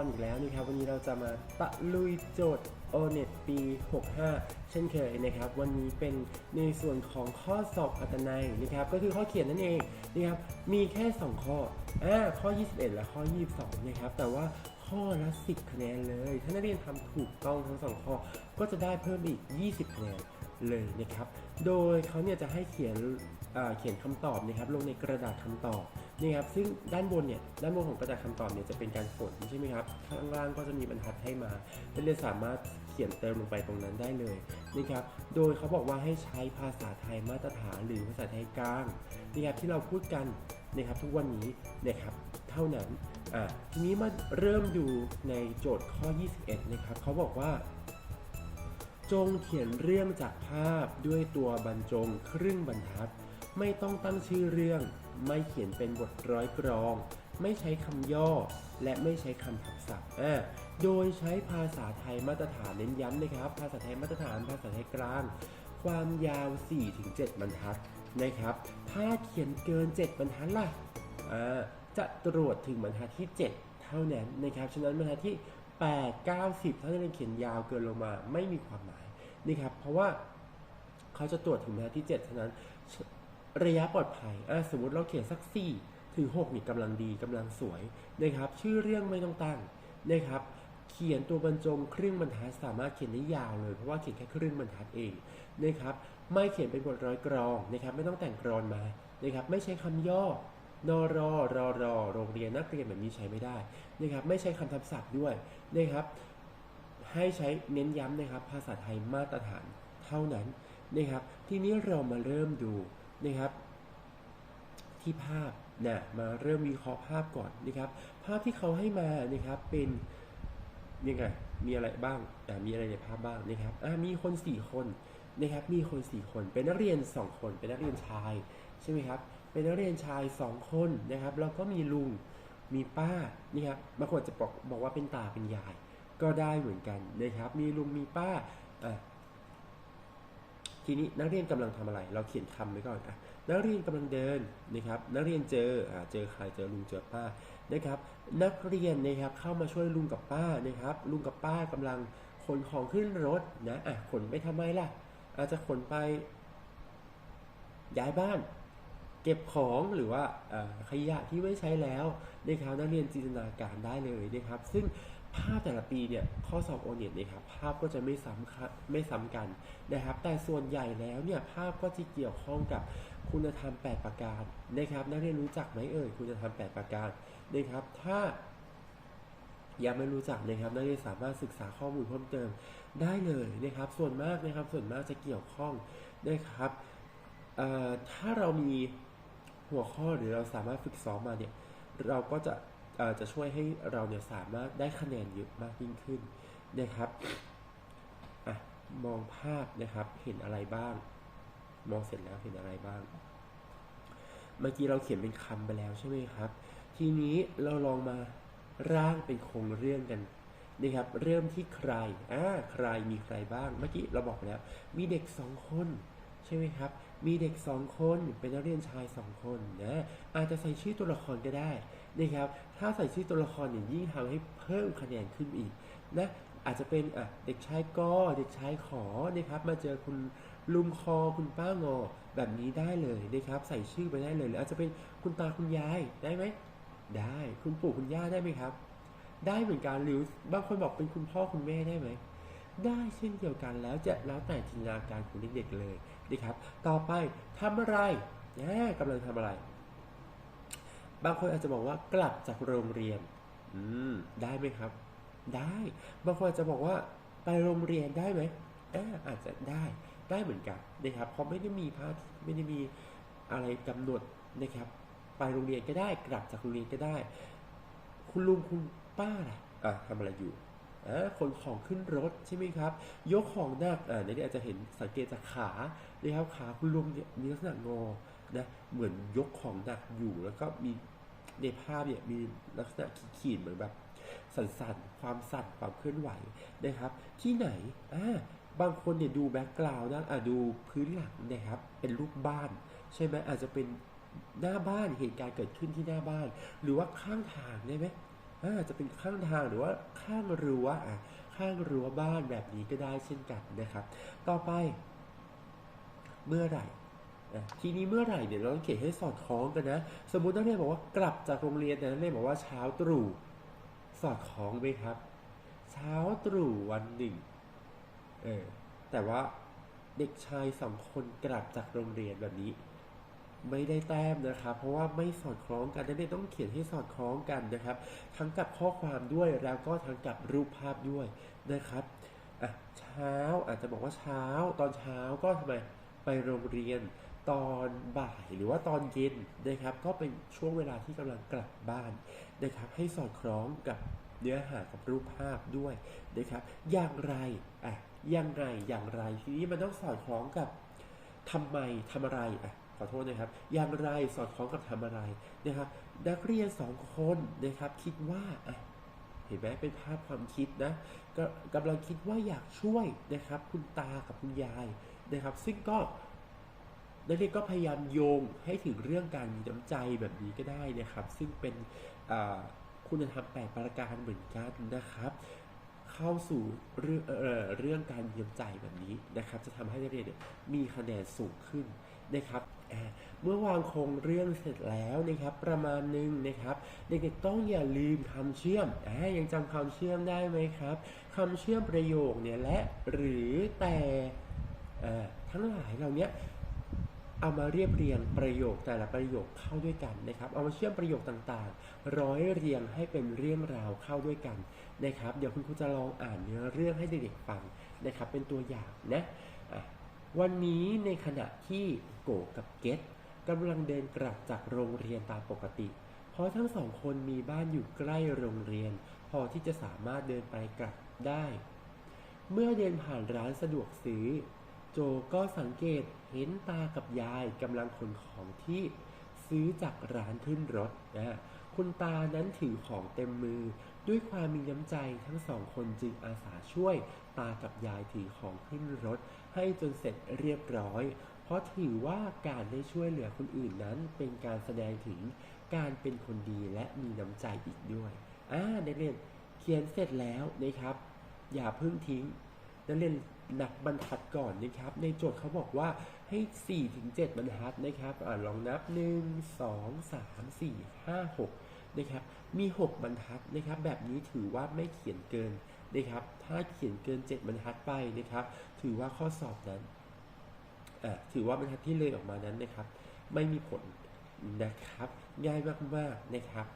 รอนอีกแล้วนะครับวันนี้เราจะมาตะลุยโจทย์ o n e t ปี 65 เช่นเคยนะครับ วันนี้เป็นในส่วนของข้อสอบอัตนัยนะครับ ก็คือข้อเขียนนั่นเองนะครับมีแค่ 2 ข้ออ่าข้อ 21 และข้อ 22 นะครับ แต่ว่าข้อละ10คะแนนเลย ถ้านักเรียนทำถูกต้องทั้งสองข้อ ก็จะได้เพิ่มอีก 20คะแนนเลยนะครับ โดยเขาเนี่ยจะให้เขียนเขียนคำตอบนะครับลงในกระดาษคำตอบ นี่ครับซึ่งด้านบนเนี่ยด้านบนของกระดาษคำตอบเนี่ยจะเป็นการฝนใช่ไหมครับข้างล่างก็จะมีบรรทัดให้มานักเรียนสามารถเขียนเติมลงไปตรงนั้นได้เลยนะครับโดยเขาบอกว่าให้ใช้ภาษาไทยมาตรฐานหรือภาษาไทยกลางนะครับที่เราพูดกันนะครับทุกวันนี้นะครับเท่านั้นอ่าทีนี้มาเริ่มดูในโจทย์ข้อ 21 นะครับเขาบอกว่า จงเขียนเรื่องจากภาพด้วยตัวบรรจงครึ่งบรรทัด ไม่ต้องตั้งชื่อเรื่อง ไม่เขียนเป็นบทร้อยกรอง ไม่ใช้คำย่อ และไม่ใช้คำทับศัพท์อ่าโดยใช้ภาษาไทยมาตรฐานเน้นย้ำนะครับ ภาษาไทยมาตรฐาน ภาษาไทยกลาง ความยาว 4-7 บรรทัดนะครับ ถ้าเขียนเกิน 7 บรรทัดล่ะจะตรวจถึงบรรทัดที่ 7 เท่านั้นนะครับ ฉะนั้นบรรทัดที่ 8 9 10ถ้าเรียนเขียนยาวเกินลงมาไม่มีความหมายนะครับ เพราะว่าเขาจะตรวจถึงบรรทัดที่7ฉะนั้น ระยะปลอดภัยอะสมมติเราเขียนสัก4ถึง6นี่กำลังดีกำลังสวยนะครับ ชื่อเรื่องไม่ต้องตั้งนะครับ เขียนตัวบรรจงครึ่งบรรทัดสามารถเขียนได้ยาวเลย เพราะว่าเขียนแค่ครึ่งบรรทัดเองนะครับ ไม่เขียนเป็นบทร้อยกรองนะครับ ไม่ต้องแต่งกรอนมานะครับ ไม่ใช้คำย่อนรอรอรอโรงเรียนนักเรียนแบบนี้ใช้ไม่ได้นะครับ ไม่ใช้คำทับศัพท์ด้วยนะครับ ให้ใช้เน้นย้ำนะครับ ภาษาไทยมาตรฐานเท่านั้นนะครับ ทีนี้เรามาเริ่มดู นะครับที่ภาพนะมาเริ่มวิเคราะห์ภาพก่อนนะครับ ภาพที่เขาให้มานะครับเป็นยังไงมีอะไรบ้างมีอะไรในภาพบ้างนะครับอ่ามีคนสี่คนนะครับมีคนสี่คน เป็นนักเรียนสองคน เป็นนักเรียนชายใช่ไหมครับเป็นนักเรียนชายสองคนนะครับแล้วก็มีลุงมีป้านี่ครับบางคนจะบอกบอกว่าเป็นตาเป็นยาย ก็ได้เหมือนกันนะครับ มีลุงมีป้าอะ ทีนี้นักเรียนกำลังทำอะไร เราเขียนคำไว้ก่อนอะนักเรียนกำลังเดินนะครับ นักเรียนเจออ่าเจอใครเจอลุงเจอป้านะครับ นักเรียนนะครับเข้ามาช่วยลุงกับป้านะครับ ลุงกับป้ากำลังขนของขึ้นรถนะอะขนไปทำไมล่ะ อาจจะขนไป ย้ายบ้าน เก็บของหรือว่าขยะที่ไม่ใช้แล้วนะครับนักเรียนจินตนาการได้เลยนะครับ ซึ่ง ภาพแต่ละปีเนี่ยข้อสอบโอเน็ตนะครับภาพก็จะไม่ซ้ำค่ะไม่ซ้ำกันนะครับ แต่ส่วนใหญ่แล้วเนี่ยภาพก็จะเกี่ยวข้องกับคุณธรรม 8 ประการนะครับนักเรียนรู้จักไหมเอ่ยคุณธรรม 8 ประการนะครับ ถ้ายังไม่รู้จักนะครับนักเรียนสามารถศึกษาข้อมูลเพิ่มเติมได้เลยนะครับ ส่วนมากนะครับส่วนมากจะเกี่ยวข้องนะครับถ้าเรามีหัวข้อหรือเราสามารถฝึกซ้อมมาเนี่ยเราก็จะ จะช่วยให้เราเนี่ยสามารถได้คะแนนเยอะมากยิ่งขึ้นนะครับอะมองภาพนะครับเห็นอะไรบ้าง มองเสร็จแล้วเห็นอะไรบ้าง เมื่อกี้เราเขียนเป็นคำไปแล้วใช่ไหมครับ ทีนี้เราลองมาร่างเป็นโครงเรื่องกันนะครับ เริ่มที่ใครอ่าใครมีใครบ้าง เมื่อกี้เราบอกไปแล้ว มีเด็กสองคน ใช่ไหมครับ มีเด็กสองคนเป็นนักเรียนชายสองคนนะอาจจะใส่ชื่อตัวละครก็ได้นะครับ ถ้าใส่ชื่อตัวละครเนี่ยยิ่งทำให้เพิ่มคะแนนขึ้นอีกนะอาจจะเป็นอะเด็กชายกอเด็กชายขอนะครับมาเจอคุณลุงคอคุณป้างอแบบนี้ได้เลยนะครับ ใส่ชื่อไปได้เลยหรืออาจจะเป็นคุณตาคุณยายได้ไหมได้คุณปู่คุณย่าได้ไหมครับ ได้เหมือนกันหรือบางคนบอกเป็นคุณพ่อคุณแม่ได้ไหม ได้เช่นเดียวกันแล้วจะแล้วแต่จินตนาการของเด็กๆเลยนะครับ ต่อไปทำอะไรแหมกำลังทำอะไร บางคนอาจจะบอกว่ากลับจากโรงเรียน อืมได้ไหมครับ ได้ บางคนอาจจะบอกว่าไปโรงเรียนได้ไหมอ่าอาจจะได้ได้เหมือนกันนะครับเพราะไม่ได้มีพาร์ทไม่ได้มีอะไรกำหนดนะครับ ไปโรงเรียนก็ได้ กลับจากโรงเรียนก็ได้ คุณลุงคุณป้าล่ะอะทำอะไรอยู่อ่า ขนของขึ้นรถใช่ไหมครับ ยกของหนักอ่าในนี้อาจจะเห็นสังเกตจากขานะครับขาคุณลุงเนี่ยมีลักษณะงอนะเหมือนยกของหนักอยู่แล้วก็มีในภาพเนี่ยมีลักษณะขีดเหมือนแบบสั่นๆ ความสั่นความเคลื่อนไหวนะครับ ที่ไหนอ่าบางคนเนี่ยดูแบ็กกราวด์นะอ่าดูพื้นหลังนะครับ เป็นรูปบ้าน ใช่ไหมอาจจะเป็นหน้าบ้านเหตุการณ์เกิดขึ้นที่หน้าบ้าน หรือว่าข้างทางได้ไหม อาจจะเป็นข้างทางหรือว่าข้างรั้วอะข้างรั้วบ้านแบบนี้ก็ได้เช่นกันนะครับ ต่อไป เมื่อไหร่ทีนี้เมื่อไหร่เนี่ยเราต้องเขียนให้สอดคล้องกันนะ สมมุตินักเรียนบอกว่ากลับจากโรงเรียนแต่นักเรียนบอกว่าเช้าตรู่สอดคล้องไหมครับ เช้าตรู่วันหนึ่งเออแต่ว่าเด็กชายสองคนกลับจากโรงเรียนแบบนี้ ไม่ได้แต้มนะครับ เพราะว่าไม่สอดคล้องกันนักเรียนต้องเขียนให้สอดคล้องกันนะครับ ทั้งกับข้อความด้วยแล้วก็ทั้งกับรูปภาพด้วยนะครับอะเช้าอาจจะบอกว่าเช้า ตอนเช้าก็ทำไมไปโรงเรียนตอนบ่ายหรือว่าตอนเย็นนะครับ ก็เป็นช่วงเวลาที่กำลังกลับบ้านนะครับ ให้สอดคล้องกับเนื้อหากับรูปภาพด้วยนะครับ อย่างไรอะอยังไงอย่างไร ทีนี้มันต้องสอดคล้องกับทำไมทำอะไรอะ ขอโทษนะครับ อย่างไรสอดคล้องกับทำอะไรนะครับ นักเรียนสองคนนะครับคิดว่าเห็นไหมเป็นภาพความคิดนะก็กำลังคิดว่าอยากช่วยนะครับ คุณตากับคุณยายนะครับ ซึ่งก็นักเรียนก็พยายามโยงให้ถึงเรื่องการมีน้ำใจแบบนี้ก็ได้นะครับ ซึ่งเป็นคุณธรรมแปดประการเหมือนกันนะครับ เข้าสู่เรื่องเออเรื่องการมีน้ำใจแบบนี้นะครับ จะทำให้นักเรียนมีคะแนนสูงขึ้นนะครับ เมื่อวางโครงเรื่องเสร็จแล้วนะครับประมาณหนึ่งนะครับ เด็กๆต้องอย่าลืมคำเชื่อมอ่ายังจำคำเชื่อมได้ไหมครับคำเชื่อมประโยคเนี่ยและหรือแต่ทั้งหลายเหล่านี้เอามาเรียบเรียงประโยคแต่ละประโยคเข้าด้วยกันนะครับ เอามาเชื่อมประโยคต่างๆ ร้อยเรียงให้เป็นเรื่องราวเข้าด้วยกันนะครับ เดี๋ยวคุณครูจะลองอ่านเนื้อเรื่องให้เด็กๆฟังนะครับ เป็นตัวอย่างนะ วันนี้ในขณะที่โกกับเกตกำลังเดินกลับจากโรงเรียนตามปกติ เพราะทั้งสองคนมีบ้านอยู่ใกล้โรงเรียน พอที่จะสามารถเดินไปกลับได้ เมื่อเดินผ่านร้านสะดวกซื้อ โจก็สังเกตเห็นตากับยายกำลังขนของที่ซื้อจากร้านขึ้นรถนะคุณตานั้นถือของเต็มมือ ด้วยความมีน้ำใจทั้งสองคนจึงอาสาช่วยตากับยายถือของขึ้นรถ ให้จนเสร็จเรียบร้อย เพราะถือว่าการได้ช่วยเหลือคนอื่นนั้น เป็นการแสดงถึงการเป็นคนดีและมีน้ำใจอีกด้วยอ่านักเรียนเขียนเสร็จแล้วนะครับ อย่าเพิ่งทิ้งนักเรียนนับบรรทัดก่อนนะครับ ในโจทย์เขาบอกว่าให้4ถึง7บรรทัดนะครับอ่าลองนับ 1 2 3 4 5 6 นะครับ มี 6 บรรทัดนะครับ แบบนี้ถือว่าไม่เขียนเกินนะครับ ถ้าเขียนเกิน 7 บรรทัดไปนะครับ ถือว่าข้อสอบนั้นถือว่าบรรทัดที่เลยออกมานั้นนะครับ ไม่มีผลนะครับ ง่ายมากๆนะครับ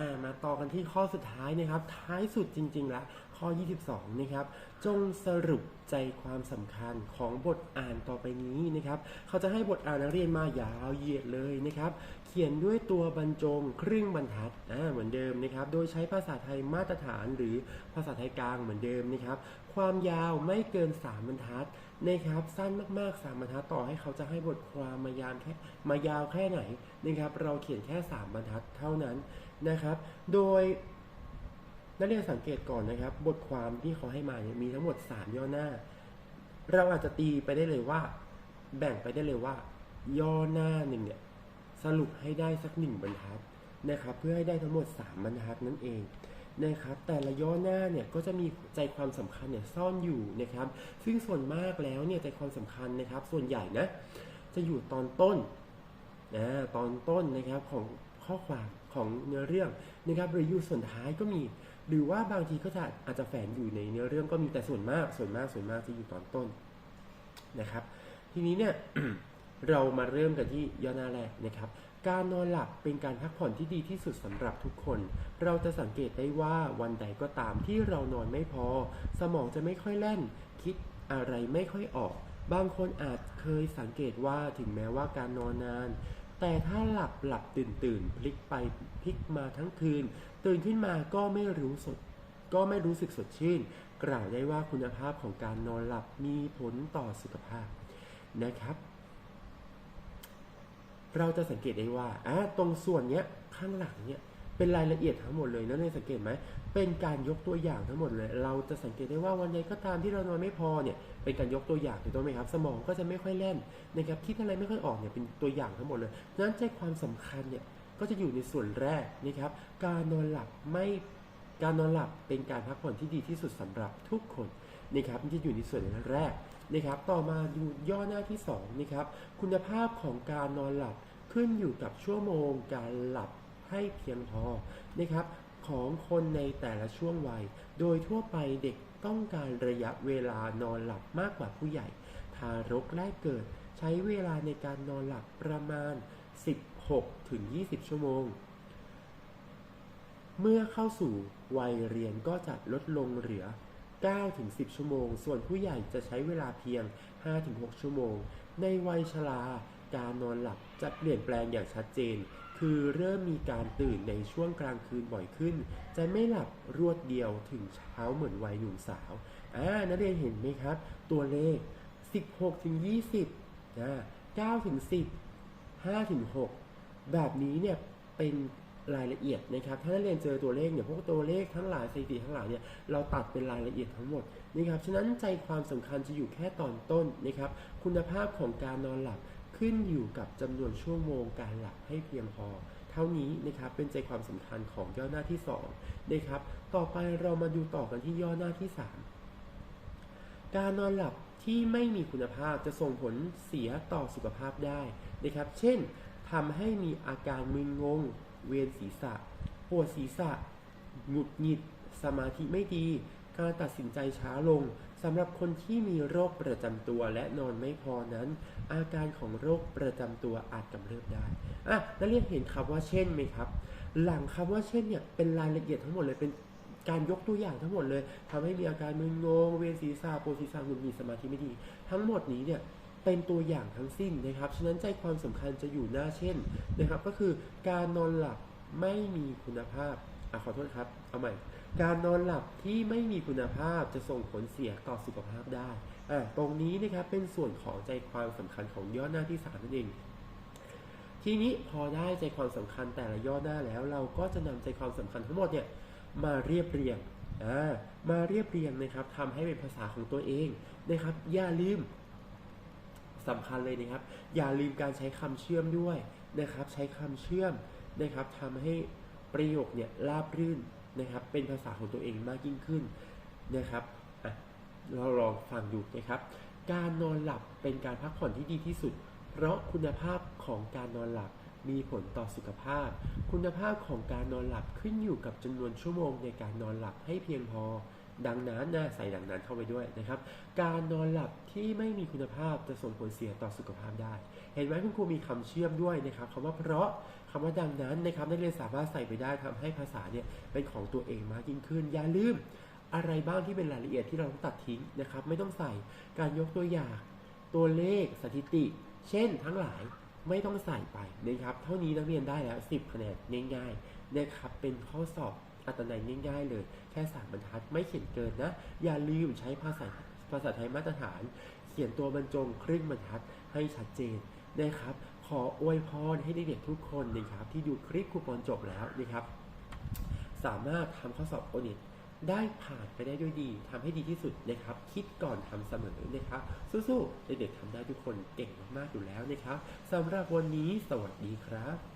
ามาต่อกันที่ข้อสุดท้ายนะครับ ท้ายสุดจริงๆแล้ว ข้อ 22 นะครับ จงสรุปใจความสำคัญของบทอ่านต่อไปนี้นะครับ เขาจะให้บทอ่านนักเรียนมายาวเหยียดเลยนะครับ เขียนด้วยตัวบรรจงครึ่งบรรทัดอ่าเหมือนเดิมนะครับ โดยใช้ภาษาไทยมาตรฐานหรือภาษาไทยกลางเหมือนเดิมนะครับ ความยาวไม่เกิน 3 บรรทัดนะครับ สั้นมากๆ 3 บรรทัดต่อให้เขาจะให้บทความมายาวแค่มายาวแค่ไหนนะครับ เราเขียนแค่ 3 บรรทัดเท่านั้นนะครับ โดย นักเรียนสังเกตก่อนนะครับ บทความที่เขาให้มาเนี่ยมีทั้งหมด 3 ย่อหน้า เราอาจจะตีไปได้เลยว่า แบ่งไปได้เลยว่า ย่อหน้าหนึ่งเนี่ยสรุปให้ได้สักหนึ่งบรรทัดนะครับ เพื่อให้ได้ทั้งหมด 3 บรรทัดนั่นเองนะครับ แต่ละย่อหน้าเนี่ยก็จะมีใจความสำคัญเนี่ยซ่อนอยู่นะครับ ซึ่งส่วนมากแล้วเนี่ยใจความสำคัญนะครับ ส่วนใหญ่นะจะอยู่ตอนต้นนะตอนต้นนะครับของข้อความของเนื้อเรื่องนะครับหรืออยู่ส่วนท้ายก็มี หรือว่าบางทีก็จะอาจจะแฝงอยู่ในเนื้อเรื่องก็มีแต่ส่วนมากส่วนมากส่วนมากจะอยู่ตอนต้นนะครับ ทีนี้เนี่ยเรามาเริ่มกันที่ย่อหน้าแรกนะครับ การนอนหลับเป็นการพักผ่อนที่ดีที่สุดสำหรับทุกคน เราจะสังเกตได้ว่าวันใดก็ตามที่เรานอนไม่พอ สมองจะไม่ค่อยแล่น คิดอะไรไม่ค่อยออก บางคนอาจเคยสังเกตว่าถึงแม้ว่าการนอนนาน แต่ถ้าหลับหลับตื่นตื่นพลิกไปพลิกมาทั้งคืน ตื่นขึ้นมาก็ไม่รู้สด ก็ไม่รู้สึกสดชื่น กล่าวได้ว่าคุณภาพของการนอนหลับมีผลต่อสุขภาพนะครับ เราจะสังเกตได้ว่าอ่าตรงส่วนเนี้ยข้างหลังเนี้ย เป็นรายละเอียดทั้งหมดเลยนะเนี่ยสังเกตไหมเป็นการยกตัวอย่างทั้งหมดเลย เราจะสังเกตได้ว่าวันใดก็ตามที่เรานอนไม่พอเนี่ยเป็นการยกตัวอย่างถูกต้องไหมครับ สมองก็จะไม่ค่อยแล่นนะครับคิดอะไรไม่ค่อยออกเนี่ยเป็นตัวอย่างทั้งหมดเลยนั้นใจความสำคัญเนี่ยก็จะอยู่ในส่วนแรกนะครับ การนอนหลับไม่การนอนหลับเป็นการพักผ่อนที่ดีที่สุดสำหรับทุกคนนะครับมันจะอยู่ในส่วนแรกนะครับ ต่อมาดูย่อหน้าที่สองนะครับคุณภาพของการนอนหลับขึ้นอยู่กับชั่วโมงการหลับ ให้เพียงพอนะครับของคนในแต่ละช่วงวัย โดยทั่วไปเด็กต้องการระยะเวลานอนหลับมากกว่าผู้ใหญ่ ทารกแรกเกิดใช้เวลาในการนอนหลับประมาณ 16 ถึง 20 ชั่วโมง เมื่อเข้าสู่วัยเรียนก็จะลดลงเหลือ 9 ถึง 10 ชั่วโมง ส่วนผู้ใหญ่จะใช้เวลาเพียง 5 ถึง 6 ชั่วโมง ในวัยชรา การนอนหลับจะเปลี่ยนแปลงอย่างชัดเจน คือเริ่มมีการตื่นในช่วงกลางคืนบ่อยขึ้น จะไม่หลับรวดเดียวถึงเช้าเหมือนวัยหนุ่มสาวอ่านักเรียนเห็นไหมครับ ตัวเลข 16ถึง20นะ9ถึง10 5ถึง6แบบนี้เนี่ยเป็นรายละเอียดนะครับ ถ้านักเรียนเจอตัวเลขเนี่ยพวกตัวเลขทั้งหลายสถิติทั้งหลายเนี่ยเราตัดเป็นรายละเอียดทั้งหมดนะครับ ฉะนั้นใจความสำคัญจะอยู่แค่ตอนต้นนะครับ คุณภาพของการนอนหลับ ขึ้นอยู่กับจำนวนชั่วโมงการหลับให้เพียงพอ เท่านี้นะครับเป็นใจความสำคัญของย่อหน้าที่2นะครับต่อไปเรามาดูต่อกันที่ย่อหน้าที่ 3 การนอนหลับที่ไม่มีคุณภาพจะส่งผลเสียต่อสุขภาพได้นะครับ เช่นทำให้มีอาการมึนงง เวียนศีรษะ ปวดศีรษะ หงุดหงิด สมาธิไม่ดี การตัดสินใจช้าลงสำหรับคนที่มีโรคประจำตัวและนอนไม่พอนั้น อาการของโรคประจำตัวอาจกำเริบได้อะนักเรียนเห็นคำว่าเช่นไหมครับ หลังคำว่าเช่นเนี่ยเป็นรายละเอียดทั้งหมดเลยเป็นการยกตัวอย่างทั้งหมดเลยทำให้มีอาการมึนงง เวียนศีรษะปวดศีรษะหงุดหงิดสมาธิไม่ดี ทั้งหมดนี้เนี่ยเป็นตัวอย่างทั้งสิ้นนะครับ ฉะนั้นใจความสำคัญจะอยู่หน้าเช่นนะครับ ก็คือการนอนหลับไม่มีคุณภาพ อะขอโทษครับ เอาใหม่ การนอนหลับที่ไม่มีคุณภาพจะส่งผลเสียต่อสุขภาพได้อะตรงนี้นะครับเป็นส่วนของใจความสำคัญของย่อหน้าที่สามนั่นเอง ทีนี้พอได้ใจความสำคัญแต่ละย่อหน้าแล้ว เราก็จะนำใจความสำคัญทั้งหมดเนี่ยมาเรียบเรียงอ่ามาเรียบเรียงนะครับทำให้เป็นภาษาของตัวเองนะครับ อย่าลืมสำคัญเลยนะครับ อย่าลืมการใช้คำเชื่อมด้วยนะครับ ใช้คำเชื่อมนะครับทำให้ ประโยคเนี่ยราบรื่นนะครับ เป็นภาษาของตัวเองมากยิ่งขึ้นนะครับอะเราลองฟังดูนะครับ การนอนหลับเป็นการพักผ่อนที่ดีที่สุด เพราะคุณภาพของการนอนหลับมีผลต่อสุขภาพ คุณภาพของการนอนหลับขึ้นอยู่กับจำนวนชั่วโมงในการนอนหลับให้เพียงพอ ดังนั้นนะใส่ดังนั้นเข้าไปด้วยนะครับ การนอนหลับที่ไม่มีคุณภาพจะส่งผลเสียต่อสุขภาพได้ เห็นไหมคุณครูมีคำเชื่อมด้วยนะครับคำว่าเพราะคำว่าดังนั้นนะครับนักเรียนสามารถใส่ไปได้ทำให้ภาษาเนี่ยเป็นของตัวเองมากยิ่งขึ้น อย่าลืมอะไรบ้างที่เป็นรายละเอียดที่เราต้องตัดทิ้งนะครับ ไม่ต้องใส่การยกตัวอย่างตัวเลขสถิติ เช่น ทั้งหลายไม่ต้องใส่ไปนะครับ เท่านี้นักเรียนได้แล้ว 10คะแนนง่ายๆนะครับเป็นข้อสอบ อัตนัยง่ายๆเลย แค่สามบรรทัดไม่เขียนเกินนะ อย่าลืมใช้ภาษาภาษาไทยมาตรฐาน เขียนตัวบรรจงครึ่งบรรทัดให้ชัดเจนนะครับ ขออวยพรให้เด็กๆทุกคนนะครับ ที่ดูคลิปคูปองจบแล้วนะครับ สามารถทำข้อสอบโอน็ตได้ผ่านไปได้ด้วยดีทำให้ดีที่สุดนะครับ คิดก่อนทำเสมอนะครับ สู้ๆเด็กๆทำได้ทุกคนเก่งมากๆอยู่แล้วนะครับสำหรับวันนี้สวัสดีครับ